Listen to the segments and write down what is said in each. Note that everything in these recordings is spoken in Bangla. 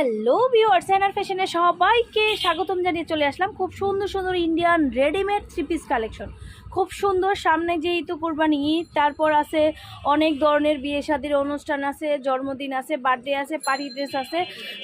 হ্যালো বিওর স্যানার ফ্যাশনে সবাইকে স্বাগতম জানিয়ে চলে আসলাম খুব সুন্দর সুন্দর Indian readymade three piece collection খুব সুন্দর সামনে যে যেহেতু কোরবানি ঈদ, তারপর আছে অনেক ধরনের বিয়ে শাদির অনুষ্ঠান আছে, জন্মদিন আছে বার্থডে আছে পার্টি ড্রেস আছে।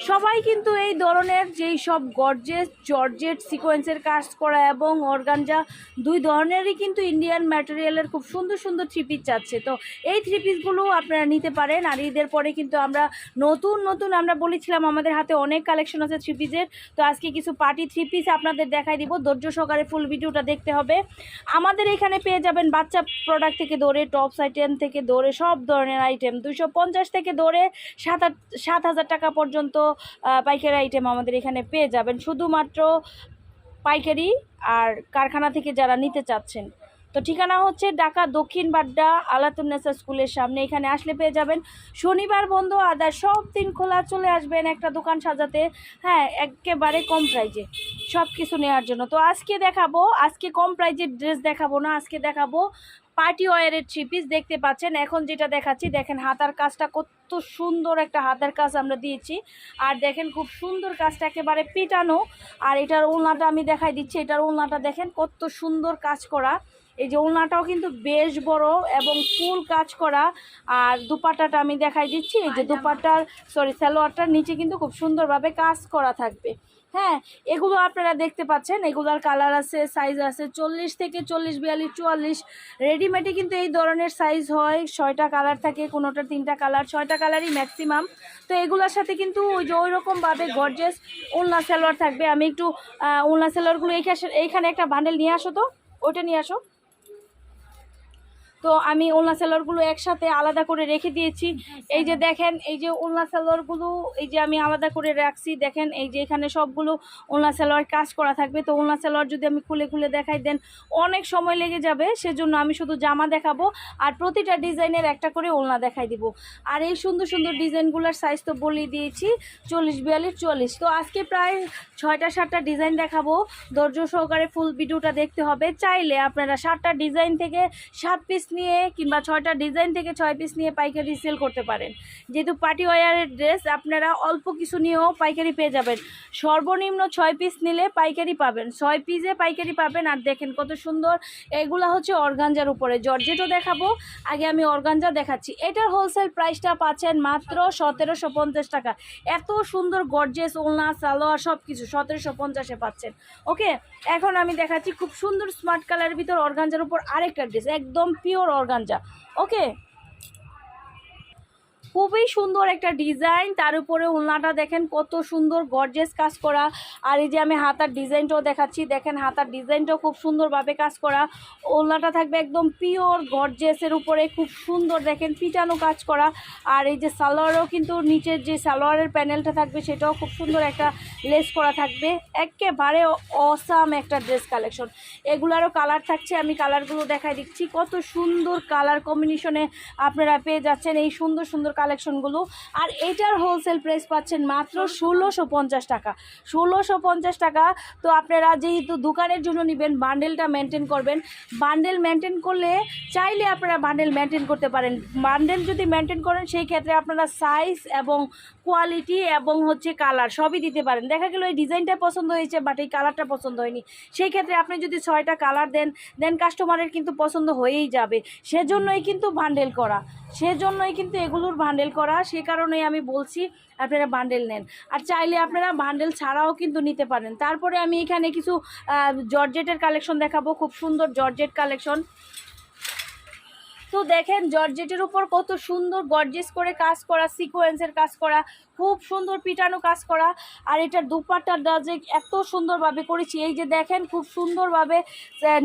সবাই কিন্তু এই ধরনের যেই সব গর্জেস জর্জেট সিকোয়েন্সের কাজ করা এবং অর্গানজা, দুই ধরনেরই কিন্তু ইন্ডিয়ান ম্যাটেরিয়ালের খুব সুন্দর সুন্দর থ্রি পিস যাচ্ছে। তো এই থ্রি পিসগুলো আপনারা নিতে পারেন, আর ঈদের পরে কিন্তু আমরা নতুন নতুন আমরা বলেছিলাম আমাদের হাতে অনেক কালেকশন আছে থ্রি পিসের তো আজকে কিছু পার্টি থ্রি পিস আপনাদের দেখাই দিব, ধৈর্য সহকারে ফুল ভিডিওটা দেখতে হবে। আমাদের এখানে পেয়ে যাবেন বাচ্চা প্রোডাক্ট থেকে দৌড়ে টপস আইটেম থেকে দৌড়ে, সব ধরনের আইটেম দুশো পঞ্চাশ থেকে দৌড়ে সাত সাত হাজার টাকা পর্যন্ত পাইকারি আইটেম আমাদের এখানে পেয়ে যাবেন। শুধুমাত্র পাইকারি আর কারখানা থেকে যারা নিতে চাচ্ছেন। তো ঠিকানা হচ্ছে ঢাকা দক্ষিণ বাড্ডা আলাতুন্নেসা স্কুলের সামনে। এখানে আসলে পেয়ে যাবেন শনিবার বন্ধ, আদার সব দিন খোলা চলে আসবেন একটা দোকান সাজাতে। হ্যাঁ একেবারে কম প্রাইজে সব কিছু নেওয়ার জন্য। তো আজকে দেখাবো, আজকে কম প্রাইজের ড্রেস দেখাবো না, আজকে দেখাবো পার্টি ওয়ারের থ্রি পিস দেখতে পাচ্ছেন, এখন যেটা দেখাচ্ছি, দেখেন হাতার কাজটা কত সুন্দর একটা হাতার কাজ আমরা দিয়েছি। আর দেখেন খুব সুন্দর কাজটা একেবারে পিটানো। আর এটার ওলনাটা আমি দেখাই দিচ্ছি, এটার ওলনাটা দেখেন কত সুন্দর কাজ করা। এই যে ওলনাটাও কিন্তু বেশ বড় এবং ফুল কাজ করা। আর দুপাট্টাটা আমি দেখাই দিচ্ছি। এই যে দুপাট্টার সরি সালোয়ারটার নিচে কিন্তু খুব সুন্দরভাবে কাজ করা থাকবে। হ্যাঁ এগুলো আপনারা দেখতে পাচ্ছেন। এগুলোর কালার আছে সাইজ আছে চল্লিশ থেকে চল্লিশ বিয়াল্লিশ চুয়াল্লিশ। রেডিমেডে কিন্তু এই ধরনের সাইজ হয়। ছয়টা কালার থাকে কোনোটা তিনটা কালার ছয়টা কালারই ম্যাক্সিমাম তো এগুলোর সাথে কিন্তু ওই যে ওই রকমভাবে গর্জেস ওলনা সালোয়ার থাকবে। আমি একটু ওলনা সালোয়ারগুলো এইখানে এইখানে একটা বান্ডেল নিয়ে আসো তো। ওইটা নিয়ে আসো। তো আমি ওলনা সালোয়ারগুলো একসাথে আলাদা করে রেখে দিয়েছি। এই যে দেখেন, এই যে ওলনা সালোয়ারগুলো এই যে আমি আলাদা করে রাখছি। দেখেন, এই যে এখানে সবগুলো ওলনা সালোয়ার কাজ করা থাকবে। তো ওলনা সালোয়ার যদি আমি খুলে খুলে দেখাই দেন, অনেক সময় লেগে যাবে। সেজন্য আমি শুধু জামা দেখাবো আর প্রতিটা ডিজাইনের একটা করে ওলনা দেখাই দিব। আর এই সুন্দর সুন্দর ডিজাইনগুলোর সাইজ তো বলেই দিয়েছি, চল্লিশ, বিয়াল্লিশ চল্লিশ তো আজকে প্রায় ছয়টা, সাতটা ডিজাইন দেখাবো। ধৈর্য সহকারে ফুল ভিডিওটা দেখতে হবে। চাইলে আপনারা সাতটা ডিজাইন থেকে সাত পিস নিয়ে কিংবা ছয়টা ডিজাইন থেকে ছয় পিস নিয়ে পাইকারি সেল করতে পারেন। যেহেতু পার্টি ওয়ারের ড্রেস আপনারা অল্প কিছু নিয়েও পাইকারি পেয়ে যাবেন। সর্বনিম্ন ছয় পিস নিলে পাইকারি পাবেন। ছয় পিসে পাইকারি পাবেন আর দেখেন কত সুন্দর। এগুলা হচ্ছে অর্গানজার উপরে। জর্জেটও দেখাবো। আগে আমি অর্গানজা দেখাচ্ছি। এটার হোলসেল প্রাইসটা পাচ্ছেন মাত্র সতেরোশো পঞ্চাশ টাকা। এত সুন্দর গর্জেস ওলনা, সালোয়ার সব কিছু সতেরোশো পঞ্চাশে পাচ্ছেন। ওকে এখন আমি দেখাচ্ছি খুব সুন্দর স্মার্ট কালারের ভিতর অর্গানজার উপর আরেকটা ড্রেস একদম পিওর অর্গানজা ওকে খুবই সুন্দর একটা ডিজাইন। তার উপরে ওলনাটা দেখেন কত সুন্দর গর্জেস কাজ করা। আর এই যে আমি হাতার ডিজাইনটাও দেখাচ্ছি, দেখেন হাতার ডিজাইনটাও খুব সুন্দরভাবে কাজ করা। ওলনাটা থাকবে একদম পিওর গর্জেসের উপরে, খুব সুন্দর দেখেন পিটানো কাজ করা। আর এই যে সালোয়ারও কিন্তু নিচের যে সালোয়ারের প্যানেলটা থাকবে, সেটাও খুব সুন্দর একটা লেস করা থাকবে। একেবারে অসাম একটা ড্রেস কালেকশন এগুলারও কালার থাকছে, আমি কালারগুলো দেখাই দিচ্ছি। কত সুন্দর কালার কম্বিনেশনে আপনারা পেয়ে যাচ্ছেন এই সুন্দর সুন্দর কালেকশনগুলো আর এটার হোলসেল প্রাইস পাচ্ছেন মাত্র ষোলোশো পঞ্চাশ টাকা। ষোলোশো পঞ্চাশ টাকা, তো আপনারা যেহেতু দোকানের জন্য নেবেন বান্ডেলটা মেনটেন করবেন। বান্ডেল মেনটেন করলে চাইলে আপনারা বান্ডেল মেনটেন করতে পারেন। বান্ডেল যদি মেনটেন করেন, সেই ক্ষেত্রে আপনারা সাইজ এবং কোয়ালিটি এবং হচ্ছে কালার সবই দিতে পারেন। দেখা গেল এই ডিজাইনটা পছন্দ হয়েছে বাট এই কালারটা পছন্দ হয়নি। সেই ক্ষেত্রে আপনি যদি ছয়টা কালার দেন দেন কাস্টমারের কিন্তু পছন্দ হয়েই যাবে। সেজন্যই কিন্তু বান্ডেল করা। সেজন্যই কিন্তু এগুলোর বান্ডেল করা, সে কারণেই আমি বলছি আপনারা বান্ডেল নেন। আর চাইলে আপনারা বান্ডেল ছাড়াও কিন্তু নিতে পারেন। তারপরে আমি এখানে কিছু জর্জেটের কালেকশন দেখাবো, খুব সুন্দর জর্জেট কালেকশন তো দেখেন, জর্জেটের উপর কত সুন্দর গর্জেস করে কাজ করা সিকোয়েন্সের কাজ করা। খুব সুন্দর পিটানো কাজ করা আর এটার দুপাট্টাটা যে এত সুন্দরভাবে করেছি, এই যে দেখেন খুব সুন্দরভাবে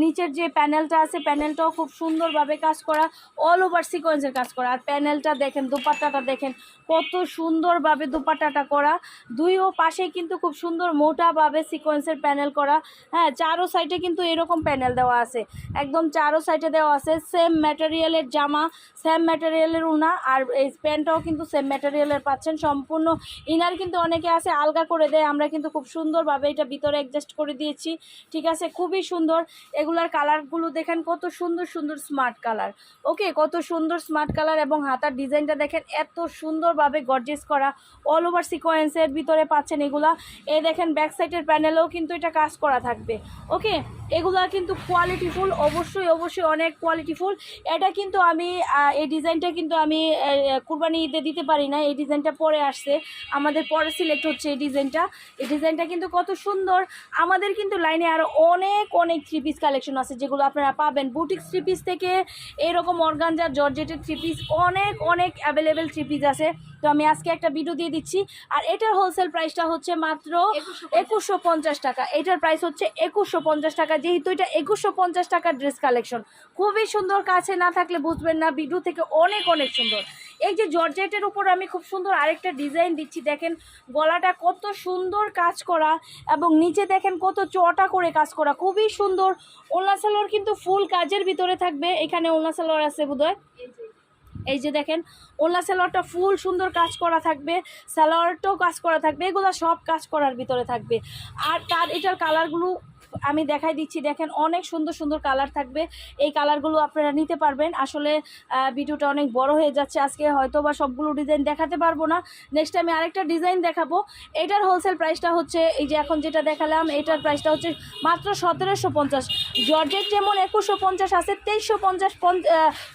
নিচের যে প্যানেলটা আছে প্যানেলটাও খুব সুন্দরভাবে কাজ করা অল ওভার সিকোয়েন্সের কাজ করা। আর প্যানেলটা দেখেন, দুপাট্টাটা দেখেন, কত সুন্দরভাবে দুপাট্টাটা করা। দুই ও পাশে কিন্তু খুব সুন্দর মোটাভাবে সিকোয়েন্সের প্যানেল করা। হ্যাঁ চারো সাইডে কিন্তু এরকম প্যানেল দেওয়া আছে। একদম চারো সাইডে দেওয়া আছে সেম ম্যাটেরিয়ালের জামা সেম ম্যাটেরিয়ালের উনা, আর এই প্যান্টটাও কিন্তু সেম ম্যাটেরিয়ালের পাচ্ছেন, সম্পূর্ণ সম্পূর্ণ ইনার কিন্তু অনেকে আছে, আলগা করে দেয়। আমরা কিন্তু খুব সুন্দরভাবে এটা ভিতরে অ্যাডজাস্ট করে দিয়েছি। ঠিক আছে? খুবই সুন্দর। এগুলার কালারগুলো দেখেন, কত সুন্দর সুন্দর স্মার্ট কালার ওকে কত সুন্দর স্মার্ট কালার এবং হাতার ডিজাইনটা দেখেন, এত সুন্দরভাবে গর্জেস করা। অল ওভার সিকোয়েন্সের ভিতরে পাচ্ছেন এগুলা। এ দেখেন ব্যাক সাইডের প্যানেলেও কিন্তু এটা কাজ করা থাকবে। ওকে এগুলা কিন্তু কোয়ালিটিফুল অবশ্যই অবশ্যই অনেক কোয়ালিটিফুল এটা কিন্তু আমি এই ডিজাইনটা কিন্তু আমি কুরবানি ঈদে দিতে পারি না এই ডিজাইনটা পরে আসছে। আমাদের পরে সিলেক্ট হচ্ছে এই ডিজাইনটা এই ডিজাইনটা কিন্তু কত সুন্দর। আমাদের কিন্তু লাইনে আরও অনেক অনেক থ্রি পিস কালেকশন আছে, যেগুলো আপনারা পাবেন। বুটিক থ্রি পিস থেকে এরকম অর্গানজা জর্জেটের থ্রি পিস অনেক অনেক অ্যাভেলেবেল থ্রি পিস আছে। তো আমি আজকে একটা ভিডিও দিয়ে দিচ্ছি। আর এটার হোলসেল প্রাইসটা হচ্ছে মাত্র একুশশো পঞ্চাশ। টাকা। এটার প্রাইস হচ্ছে একুশশো পঞ্চাশ টাকা যেহেতু এটা একুশশো পঞ্চাশ টাকার ড্রেস কালেকশন খুবই সুন্দর কাছে না থাকলে বুঝবেন না ভিডিও থেকে অনেক অনেক সুন্দর। এই যে জর্জেটের উপর আমি খুব সুন্দর আরেকটা ডিজাইন দিচ্ছি। দেখেন গলাটা কত সুন্দর কাজ করা এবং নিচে দেখেন কত চটা করে কাজ করা। খুবই সুন্দর। ওলনা সালোয়ার কিন্তু ফুল কাজের ভিতরে থাকবে। এখানে ওলনা সালোয়ার আছে বোধহয়। এই যে দেখেন, ওলা স্যালোয়ারটা ফুল সুন্দর কাজ করা থাকবে, স্যালোয়ারটাও কাজ করা থাকবে, এগুলো সব কাজ করার ভিতরে থাকবে। আর তার এটার কালারগুলো আমি দেখাই দিচ্ছি, দেখেন অনেক সুন্দর সুন্দর কালার থাকবে। এই কালারগুলো আপনারা নিতে পারবেন। আসলে ভিডিওটা অনেক বড় হয়ে যাচ্ছে। আজকে হয়তো বা সবগুলো ডিজাইন দেখাতে পারব না। নেক্সট আমি আরেকটা ডিজাইন দেখাবো। এটার হোলসেল প্রাইসটা হচ্ছে, এই যে এখন যেটা দেখালাম, এটার প্রাইসটা হচ্ছে মাত্র সতেরোশো পঞ্চাশ। জর্জেট যেমন একুশশো পঞ্চাশ আছে, তেইশশো পঞ্চাশ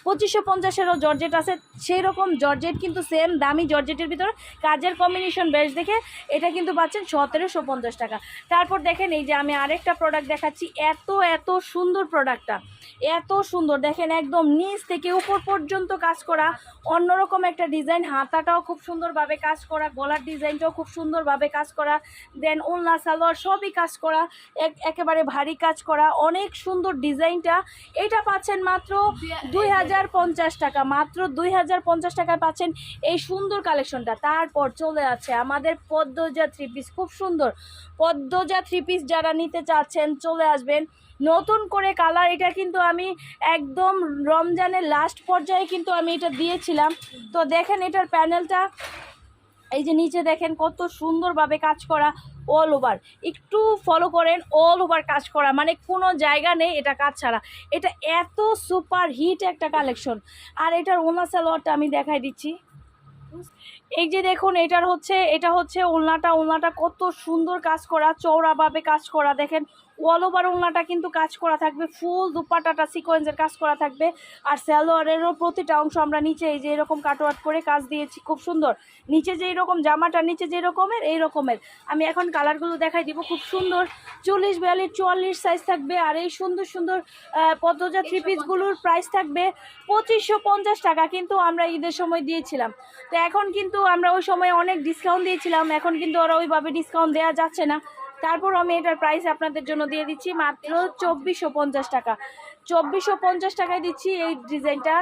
পঁচিশশো পঞ্চাশেরও জর্জেট আছে। সেই রকম জর্জেট কিন্তু সেম দামি জর্জেটের ভিতরে। কাজের কম্বিনেশন বেশ দেখে এটা কিন্তু পাচ্ছেন সতেরোশো পঞ্চাশ টাকা। তারপর দেখেন, এই যে আমি আরেকটা প্রোডাক্ট দেখাচ্ছি। এত এত সুন্দর প্রোডাক্টটা এত সুন্দর। দেখেন একদম নিচ থেকে উপর পর্যন্ত কাজ করা। অন্যরকম একটা ডিজাইন হাতাটাও খুব সুন্দরভাবে কাজ করা। গলার ডিজাইনটাও খুব সুন্দরভাবে কাজ করা। দেন ওলনা সালোয়ার সবই কাজ করা। এক- একেবারে ভারী কাজ করা। অনেক সুন্দর ডিজাইনটা এটা পাচ্ছেন মাত্র দুই হাজার পঞ্চাশ টাকা। মাত্র দুই হাজার পঞ্চাশ টাকায় পাচ্ছেন এই সুন্দর কালেকশনটা। তারপর চলে আছে আমাদের পদ্মজা থ্রি পিস খুব সুন্দর। পদ্মজা থ্রি পিস যারা নিতে চাচ্ছেন চলে আসবেন। নতুন করে কালার এটা কিন্তু আমি একদম রমজানের লাস্ট পর্যায়ে কিন্তু আমি এটা দিয়েছিলাম। তো দেখেন এটার প্যানেলটা এই যে নিচে দেখেন কত সুন্দরভাবে কাজ করা অল ওভার একটু ফলো করেন অল ওভার কাজ করা মানে কোনো জায়গা নেই এটা কাজ ছাড়া। এটা এত সুপার হিট একটা কালেকশন আর এটার ওনা সালোয়ারটা আমি দেখাই দিচ্ছি। এই যে দেখুন, এটার হচ্ছে, এটা হচ্ছে ওলনাটা ওলনাটা কত সুন্দর কাজ করা চৌড়াভাবে কাজ করা, দেখেন। অল ওভার কিন্তু কাজ করা থাকবে ফুল দুপাটাটা সিকোয়েন্সের কাজ করা থাকবে। আর স্যালোয়ারেরও প্রতিটা অংশ আমরা নিচে এই যে এরকম কাটওয়াট করে কাজ দিয়েছি, খুব সুন্দর। নিচে যে এরকম জামাটা, নিচে যে রকমের এই রকমের। আমি এখন কালারগুলো দেখাই দিব, খুব সুন্দর। চল্লিশ বিয়াল্লিশ, চুয়াল্লিশ সাইজ থাকবে। আর এই সুন্দর সুন্দর পদ্মজা থ্রি পিসগুলোর প্রাইস থাকবে পঁচিশশো পঞ্চাশ টাকা, কিন্তু আমরা ঈদের সময় দিয়েছিলাম। তো এখন কিন্তু আমরা ওই সময় অনেক ডিসকাউন্ট দিয়েছিলাম। এখন কিন্তু ওরা ওইভাবে ডিসকাউন্ট দেওয়া যাচ্ছে না। তারপর আমি এটার প্রাইস আপনাদের জন্য দিয়ে দিচ্ছি মাত্র চব্বিশশো পঞ্চাশ টাকা। চব্বিশশো পঞ্চাশ টাকায় দিচ্ছি এই ডিজাইনটা।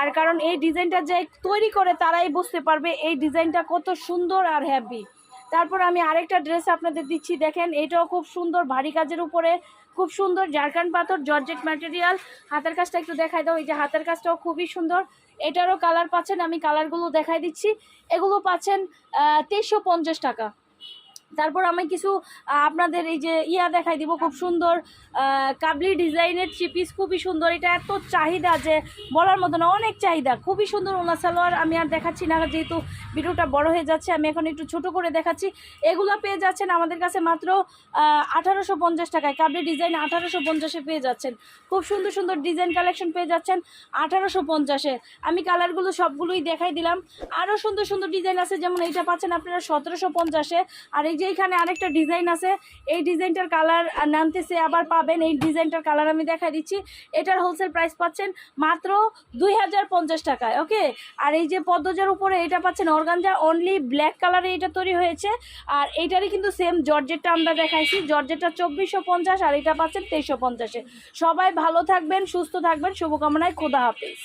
আর কারণ এই ডিজাইনটা যে তৈরি করে তারাই বুঝতে পারবে এই ডিজাইনটা কত সুন্দর আর হ্যাপি তারপর আমি আরেকটা ড্রেস আপনাদের দিচ্ছি, দেখেন, এটাও খুব সুন্দর, ভারী কাজের উপরে, খুব সুন্দর ঝাড়খান্ড পাথর জর্জেট ম্যাটেরিয়াল হাতের কাজটা একটু দেখাই দাও, এই যে হাতের কাজটাও খুবই সুন্দর। এটারও কালার পাচ্ছেন, আমি কালারগুলো দেখাই দিচ্ছি। এগুলো পাচ্ছেন তেইশশো টাকা। তারপর আমি কিছু আপনাদের এই যে ইয়া দেখাই দিব, খুব সুন্দর কাবলি ডিজাইনের থ্রি পিস খুবই সুন্দর। এটা এত চাহিদা যে বলার মতো না, অনেক চাহিদা, খুবই সুন্দর ওনা সালোয়ার। আমি আর দেখাচ্ছি না, যেহেতু ভিডিওটা বড় হয়ে যাচ্ছে, আমি এখন একটু ছোট করে দেখাচ্ছি। এগুলো পেয়ে যাচ্ছেন আমাদের কাছে মাত্র আঠারোশো পঞ্চাশ টাকায়। কাবলি ডিজাইন আঠারোশো পঞ্চাশে পেয়ে যাচ্ছেন। খুব সুন্দর সুন্দর ডিজাইন কালেকশন পেয়ে যাচ্ছেন আঠারোশো পঞ্চাশে। আমি কালারগুলো সবগুলোই দেখাই দিলাম। আরও সুন্দর সুন্দর ডিজাইন আছে, যেমন এইটা পাচ্ছেন আপনারা সতেরোশো পঞ্চাশে। আর এই যে এখানে আরেকটা ডিজাইন আছে, এই ডিজাইনটার কালার নামতেছে, আবার পাবেন এই ডিজাইনটার কালার আমি দেখাই দিচ্ছি। এটার হোলসেল প্রাইস পাচ্ছেন মাত্র দুই হাজার পঞ্চাশ টাকায়, ওকে? আর এই যে পদ্মজার উপরে এটা পাচ্ছেন অর্গানজা অনলি ব্ল্যাক কালারে এটা তৈরি হয়েছে। আর এইটারই কিন্তু সেম জর্জেটটা আমরা দেখাইছি, জর্জেটটা চব্বিশশো পঞ্চাশ আর এটা পাচ্ছেন তেইশশো পঞ্চাশে। সবাই ভালো থাকবেন, সুস্থ থাকবেন, শুভকামনায়, খোদা হাফিজ।